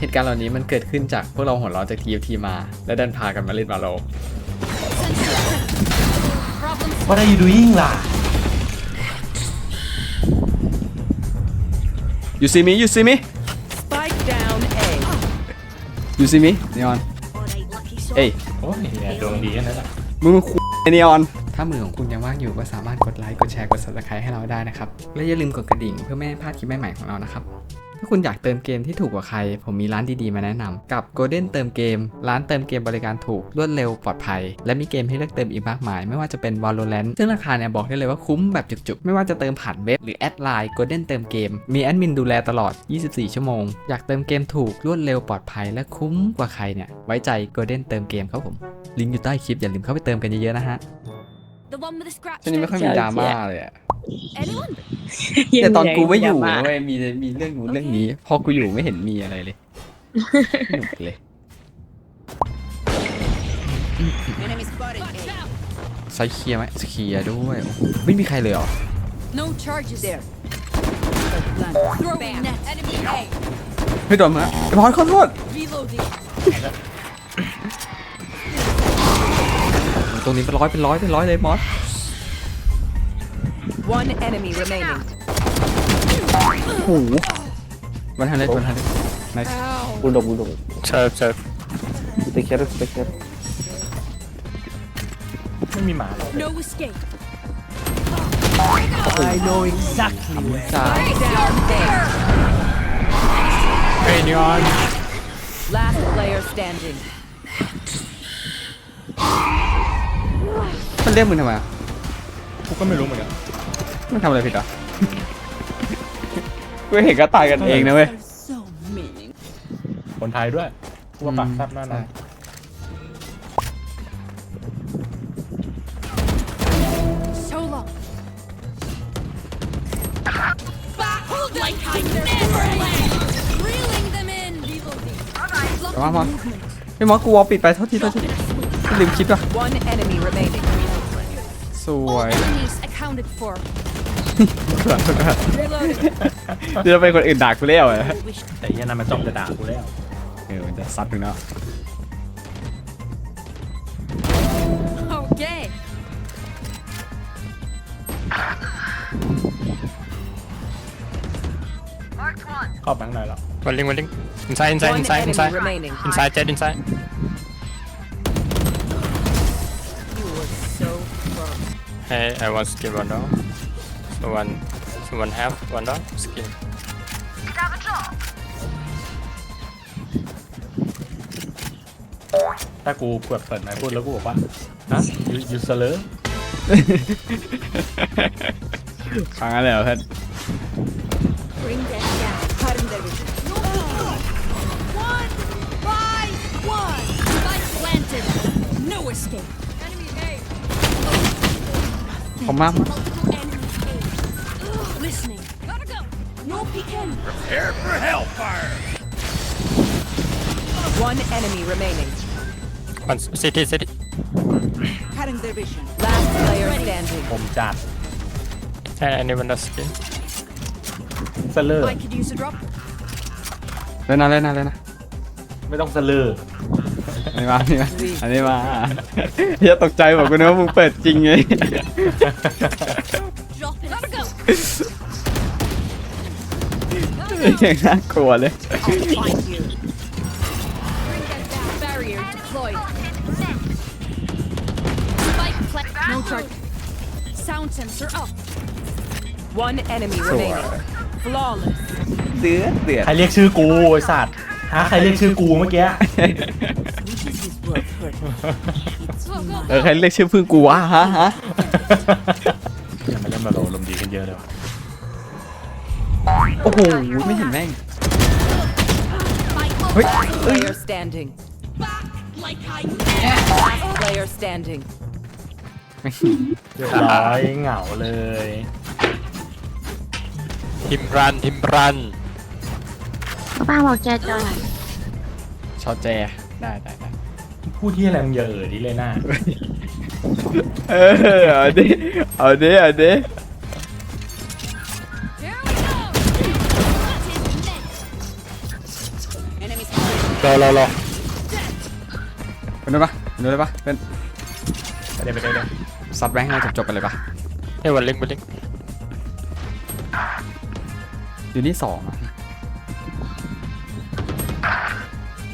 เหตุการณ์เหล่านี้มันเกิดขึ้นจากพวกเราหัวเราะจาก TFT มา และดันพากันมาเล่นมาโล What are you doing ล่ะ You see me You see me Spike down A. You see me นีออน เอ้ย โอ้ยเนี่ยดวงดีแค่นั้นแหละมึงคุยไอ้นีออน ถ้ามือของคุณยังว่างอยู่ก็สามารถกดไลค์ กดแชร์ กด subscribe ให้เราได้นะครับ และอย่าลืมกดกระดิ่งเพื่อไม่ให้พลาดคลิปใหม่ๆของเรานะครับ ถ้าคุณอยากเติมเกมที่ถูกกว่าใคร ผมมีร้านดีๆมาแนะนำกับ Golden เติมเกม ร้านเติมเกมบริการถูกรวดเร็วปลอดภัย และมีเกมให้เลือกเติมอีกมากมาย ไม่ว่าจะเป็น Valorant ซึ่งราคาเนี่ยบอกได้เลยว่าคุ้มแบบจุกๆ ไม่ว่าจะเติมผ่านเว็บหรือแอดไลน์ Golden เติมเกม มีแอดมินดูแลตลอด 24 ชั่วโมง อยากเติมเกมถูกรวดเร็วปลอดภัย และคุ้มกว่าใครเนี่ยไว้ใจ Golden เติมเกมครับผมลิงก์อยู่ใต้คลิปอย่าลืมเข้าไปเติมกันเยอะๆนะฮะ The one with the scratch. ช่วงนี้ไม่ค่อยมีดราม่าเลยอะ Anyone? แต่ตอนกูไม่อยู่เว้ยมีมีเรื่องนู้นเรื่องนี้ พอกูอยู่ไม่เห็นมีอะไรเลยสนุกเลย Enemy spotted Watch A. out! ไซส์เคลียร์ไหมเคลียร์ด้วยโอ้โหไม่มีใครเลยเหรอ No charges. There. Throwing net. Enemy A. เฮ้ยโดนมาไอ้บอลขอโทษ Reloading. ตรงนี้เป็นร้อยเป็นร้อยเป็นร้อยเลยมอส One enemy remaining. โอ้โหวันทันเลยวันทันเลย nice Ow. Bulldog, bulldog. Serve, serve. Take care, take care. ไม่มีหมาหรอก No escape. I know exactly where จ้า Down there. Hey, Neon. Last player standing. มันเรียกมึงทำไมอะ กูก็ไม่รู้เหมือนกัน มันทำอะไรผิดอะ กูเห็นก็ตายกันเองนะเว้ย So mean. คนไทยด้วยกูว่าปากแซ่บแน่นอน So long. Back hold like I never land. Reeling them in. Reloading. Block มา the มา movement. ไอ้มอสกูวอลปิดไปโทษทีโทษทีลืมคิดว่ะ One enemy remaining. สวย All enemies accounted for. Reloading. เดี๋ยวเป็นคนอื่นด่ากูแล้วอะ Wish แต่ยันนั้นมันจ้องจะด่ากูแล้วเออมันจะซัดถึงแล้ว Okay. เข้าแบงค์ไหนแล้ว One link, one link. Inside, inside, One inside, enemy inside. remaining. Inside, Jet, inside. You Hey, I want skill one down. So one, so one half, one down. Skill. ถ้ากูเปิดเปิดไมค์พูดแล้วกูบอกว่าฮะยูยูเซเลอร์ ฟังอะไรเหรอเพื่อน Bring them down. Cutting their vision. One by one. Spike planted. No escape. Enemy A. ขอบมาก Multiple enemies A. Listening. Gotta go. No peeking. One enemy remaining. One city, city. Cutting their vision. Last player standing. ผมจัด Hey, anyone does skill? เซเลอร์ I could use a drop. เล่นนะเล่นนะเล่นนะไม่ต้องเซเลอร์ อันนี้มาอันนี้มาอันนี้มาอย่าตกใจบอกกูนะว่ามึงเปิดจริงไง Drop it. Gotta go. ยังน่ากลัวเลย Find you. Bring them down. Barrier deployed. Spike plant. No charge. Sound sensor up. One enemy remaining. Flawless. เดือดเดือดใครเรียกชื่อกูไอสัตว์ฮะใครเรียกชื่อกูเมื่อกี้ Go, go, เออใครเรียกชื่อพึ่งกูวะฮะฮะอย่ามาเล่นมาโลลมณ์ดีกันเยอะเลยว่ะโอ้โหไม่เห็นแม่ง Spike เฮ้ย Player standing. back like I never. Player standing. เรียบร้อยเหงาเลย Him run, him run. ป้าบอกแจจอยชอแจได้ได้ได้ พูดที่อะไรมึงอย่าเอ่ยดิเลยหน้าเออเอาดิเอาดิเอาดิ Here we go. That is net. Enemy spotted. รอรอรอเป็นได้ปะเป็นได้ปะเป็นไปเดี๋ยวไปเดี๋ยวเดี๋ยวซัดแบงค์ให้เราจบๆกันเลยปะ Hey, one link, one link. อยู่นี่สองอะ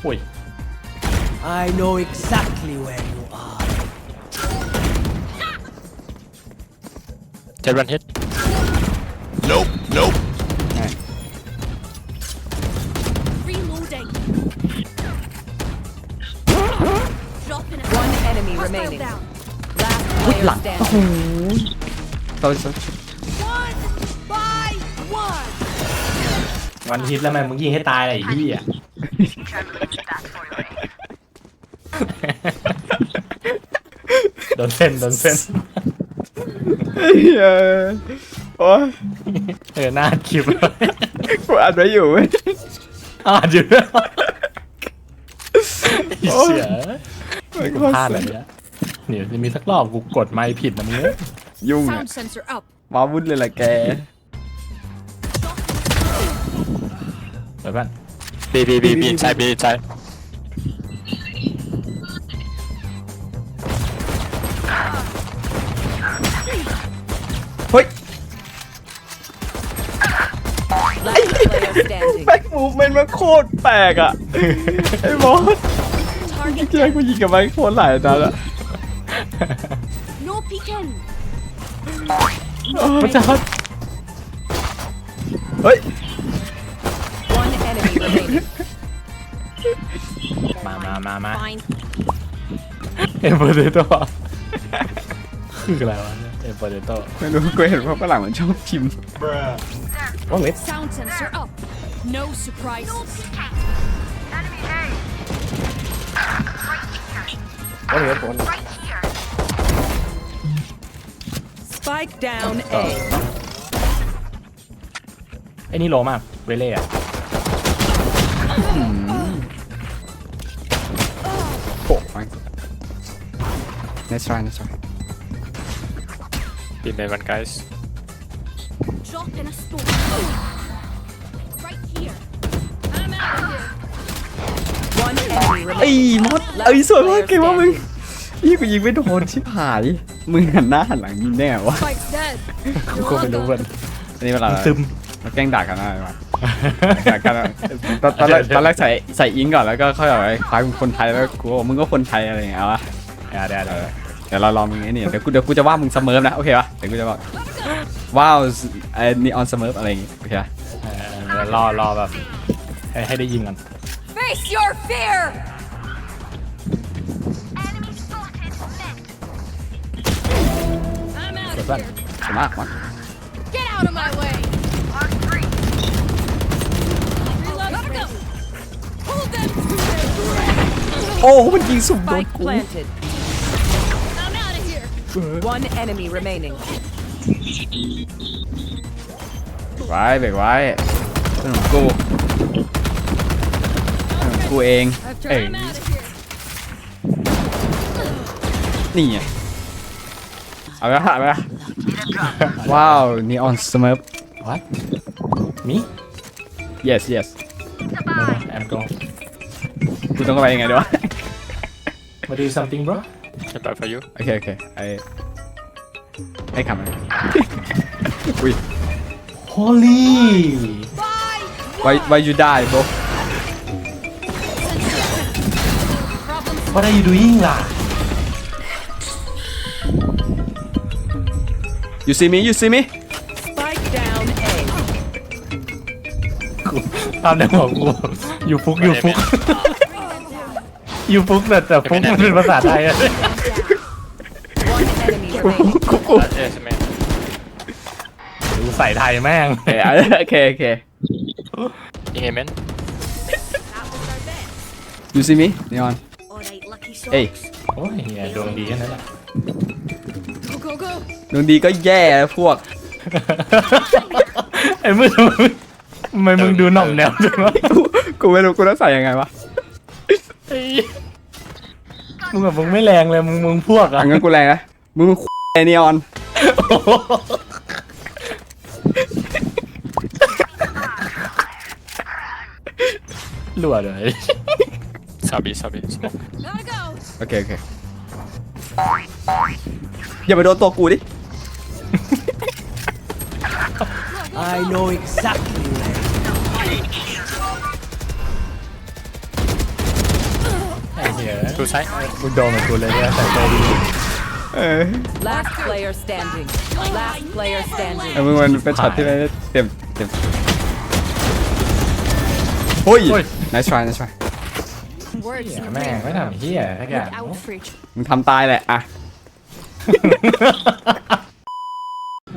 อุ้ย I know exactly where you are. Jet one hit. แม่ง Reloading. Dropping it. One enemy Hostile remaining. down. Last player standing. เราจะ One by one. วันฮิตแล้วแม่งมึงยิงให้ตายเลยไอ้เหี้ย โดนเส้นโดนเส้นเฮ้ยเออโอ้ยเออหน้าคลิปเลยกูอัดไว้อยู่เว้ยอ่านอยู่ด้วยไอ้เสียมันกูก็พลาดอะไรเนี่ยเดี๋ยวจะมีสักรอบกูกดไม่ผิดนะมึงเอ้ยยุ่งอะ Sound sensor up. ว้าวุ่นเลยแหละแกเดี๋ยวแป๊บ B, B, B, B inside, B inside. Standing. แบ็กมูฟเมนต์มันโคตรแปลกอะ ไอ้บอสเมื่อกี้กูยิงกับมันโคตรหลายนัดอะ No peeking. มันจะเฮ้ย One enemy remaining. มามามามา Fine. เอ็มเบอร์เดโต้คืออะไรวะเนี่ยเอ็มเบอร์เดโต้ไม่รู้กูเห็นว่าฝรั่งมันชอบพิมพ์ว่าเล็ Sound sensor up. No surprises. ว่าเล็ Spike down A. ไอ้นี่โลมากเวเล่อะ โอ้ย Nice try nice try B main one, guys. Drop in a smoke. ไอ้ remaining. มดเอ้ยสวยมากเก่งมากมึงยี่กูยิงไม่โดนชิบหาย มึงหันหน้าหันหลังยิงแน่วะ Spike's dead. กูก็ไม่รู้เพื่อนอันนี้เวลาซึมเราแกล้งด่ากันอะไรวะด่ากันอะตอนตอนแรกตอนแรกใส่ใส่อิงก่อนแล้วก็ค่อยแบบไอ้คล้ายมึงคนไทยแล้วกูบอกมึงก็คนไทยอะไรอย่างเงี้ยวะเดี๋ยวเดี๋ยวเดี๋ยวเดี๋ยวเราลองมึงไอ้นี่เดี๋ยวกูเดี๋ยวกูจะว่ามึงเสมอนะโอเคปะเดี๋ยวกูจะบอกว้าวไอ้นีออนเสมออะไรอย่างงี้โอเคปะเออเดี๋ยวรอรอแบบให้ให้ได้ยิงกัน Face your fear. I'm out เดี๋ยว of เพื่อน here. สวยมากมาก Get out of my way. Reload. Gotta go. Hold them to their grave. โอ้มันยิงสุ่มโดน Spike กู planted. I'm out of here. One enemy remaining. ไว้เบรกไว้ ขนมกูขนมกูเอง After Hey. I'm out of here. นี่ไงเอาไปละเอาไปละว้าวนีออนเสมอ what me yes yes no no I'm go กูต้องเข้าไปยังไงดีวะมา do something bro Can buy for you. โอเคโอเคไอไอ้คำอะไรอุ้ย holy Bye. Why why you die bro Problem what are you doing ล่ะ you see me you see me Spike down A. กูตามในหัวกูอยู่ฟุกอยู่ฟุกอยู่ฟุกแต่แต่ฟุกมันเป็นภาษาไทยอะ One enemy remaining. กูกู Uh, yes, main. ดูใส่ไทยแม่งโอเค โอเคโอเค Hey, main. you see me นีออน All right, lucky เอ้ย socks. โอ้ยเหี้ยดวงดีแค่นั้นแหละ Go go go. ดวงดีก็แย่แล้วพวก ไอ้มือทำไมมึงดูหน่อมแนวจังวะกูกูไม่รู้กูต้องใส่ยังไงวะไอ้มึงแบบมึงไม่แรงเลยมึงมึงพวกอัอะงั้นกูแรงนะมึง ไอ้นีออน รั่วเลย Sabi, Sabi, smoke. Gotta go. โอเค โอเค อย่าไปโดนตัวกูดิ I know exactly where you ไอ้เหี้ย Two side. กูโดนเหมือนกูเลยเนี่ยแต่ใจดีเออ Last player standing. Last player ไอ้ standing. มึงมันเป็นช็อตที่ไม่ได้เต็มเต็ม โอ้ย nice try nice try Words เหี้ย you แม่งไม่ทำเหี้ยทักอย่าง out fridge. มึงทำตายแหละอะ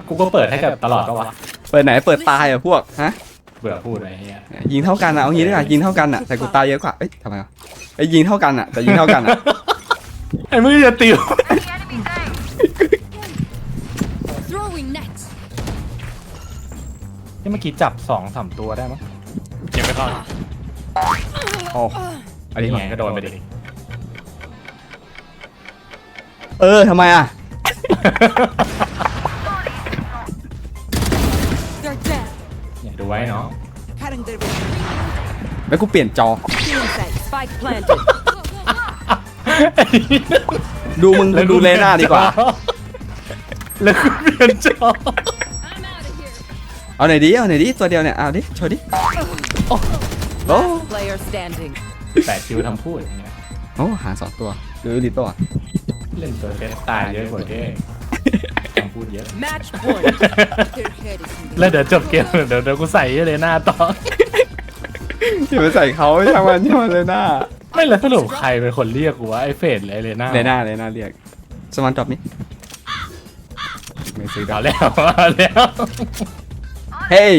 กูก็เปิดให้กับตลอดก็วะ เปิดไหนเปิดตายอะพวก ฮะ เบื่อพูดไอ้เหี้ยยิงเท่ากันอะเอางี้ดีกว่ายิงเท่ากันอะแต่กูตายเยอะกว่า เอ้ยทำไมวะไอ้ยยิงเท่ากันอะแต่ยิงเท่ากันอะไอ้มึงจะติว Throwing net. นี่เมื่อกี้จับสองสามตัวได้มั้ง Give me that. โอ้อันนี้นี่ไงไงก็โดนไปดิ เออทำไมอะ They're dead. เนี่ยดูไว้เนาะ Cutting their แล้วกู pliển จอ inside. Spike planted. ดูมึงดูเลน่าดีกว่า แล้วกูเปลี่ยนจอ I'm out of here. เอาไหนอยดิเอาไหนอยดิตัวเดียวเนี่ย เอาดิโชว์ดิ โอ้โอ้ Player standing. แต่คิวทำพูดอย่างเงี้ยโอ้หาสองตัวหรือลิโต้อะเล่นตัวเทสตายเยอะกว่าเด้ทำพูดเยอะ Match point. Their head is in the แล้วเดี๋ยวจบเกมเดี๋ยวเดี๋ยวกูใส่เลยหน้าต่อ อย่าไปใส่เขาช่างมันช่างมันเลยหน้าไม่แล้วสรุปใครเป็นคนเรียกกูว่าไอ้เฟดหรือไอ้เลน่าเลยหน้าเลยหน้าเรียกสมันจอบนี้ไม่ซื้อได้เอาแล้วเอาแล้ว เฮ้ย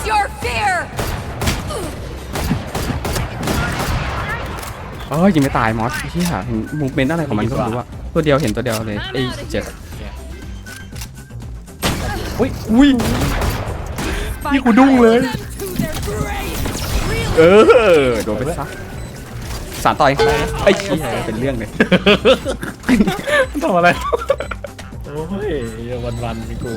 Face your fear. โอ้ยยิงไม่ตายมอสที่หามูเมนต์อะไรของมันก็ไม่รู้อะตัวเดียวเห็นตัวเดียวเลยไอ้เจ็ดอุ้ยอุ้ย นี่กูดุ้งเลย Them to their grave. เออโดนไปซะสารต่อยไอ้เหี้ยเป็นเรื่องเลยทำอะไร โอ้ยวันวันๆมีกู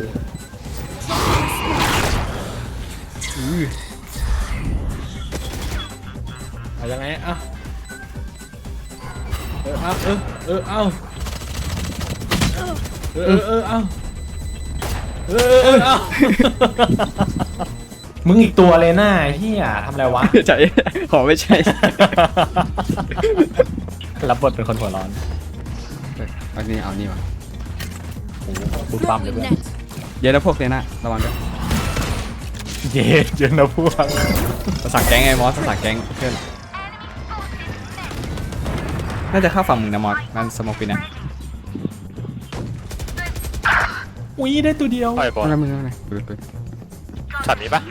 เอายังไงเอ้าเออเอาเออเออเอาเออเออเอาเออเออเอามึงอีกตัวเลยน่าเฮียทำอะไรวะ ใช่ขอไม่ใช่ รับบทเป็นคนหัวร้อนเอานี่เอานี่วะโอ้โหบุญปั๊มเลยเพื่อน net. เดี๋ยวพวกเลยนะระวังด้วย เย้เยอะนะพวกภาษาแก๊งไงมอสภาษาแก๊งเพื่อนน่าจะเข้าฝั่งมึงนะมอสมันสโมกปีนะอุ้ยได้ตัวเดียวไปบอลไม่ไม่ไม่ไม่ดูดูช็อตนี้ปะ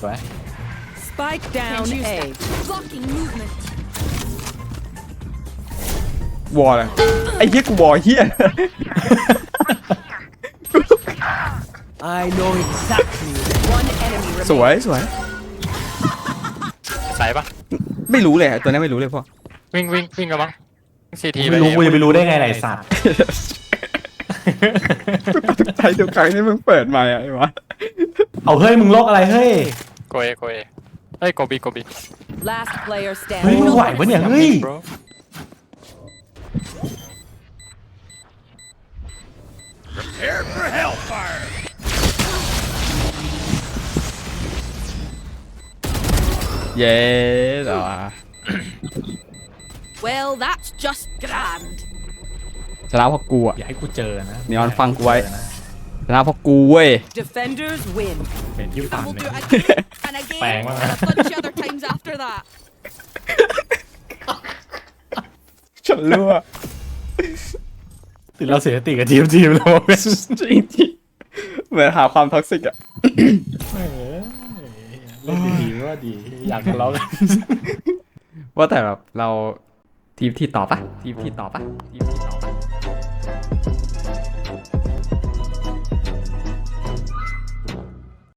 สวย Spike down A. Blocking movement. วอลเลยไอ้เหี้ยกูวอลเหี้ย I know exactly where One enemy ส remaining. วยสวยใส่ปะไม่รู้เลยอะตัวนี้ไม่รู้เลยพวกวิ่งวิ่งวิ่งกันมั้งซีทีไปไม่รู้กูจะไปรู้ได้ไงไหนสัตว์ใจทุกครั้งที่มึงเปิดมาอะไอ้วะเอาเฮ้ยมึงโลกอะไรเฮ้ยโกเอโกเอเฮ้ยโกบีโกบี Last player เฮ้ย standing. มึงไหวปะเนี่ยเฮ้ย bro เย้เหรอ Well, that's just grand. ชนะเพราะกูอะ อย่าให้กูเจอนะนีออนฟังกูไว้ ชนะเพราะกูเว้ย Defenders win. เป็นที่ฟัง We'll เนี่ do ย it again and again Bang, and man. a bunch of other times after that. ฉันรู้อะติดเราเสียสติกับทีมทีมเราเป็นจริงจริงๆเหมือนหาความท็อกซิกอะ เล่นดีๆ ว่าดี อยากทะเลาะกันว่าแต่แบบเราทีมที่ต่อปะทีมที่ต่อปะทีมที่ต่อปะ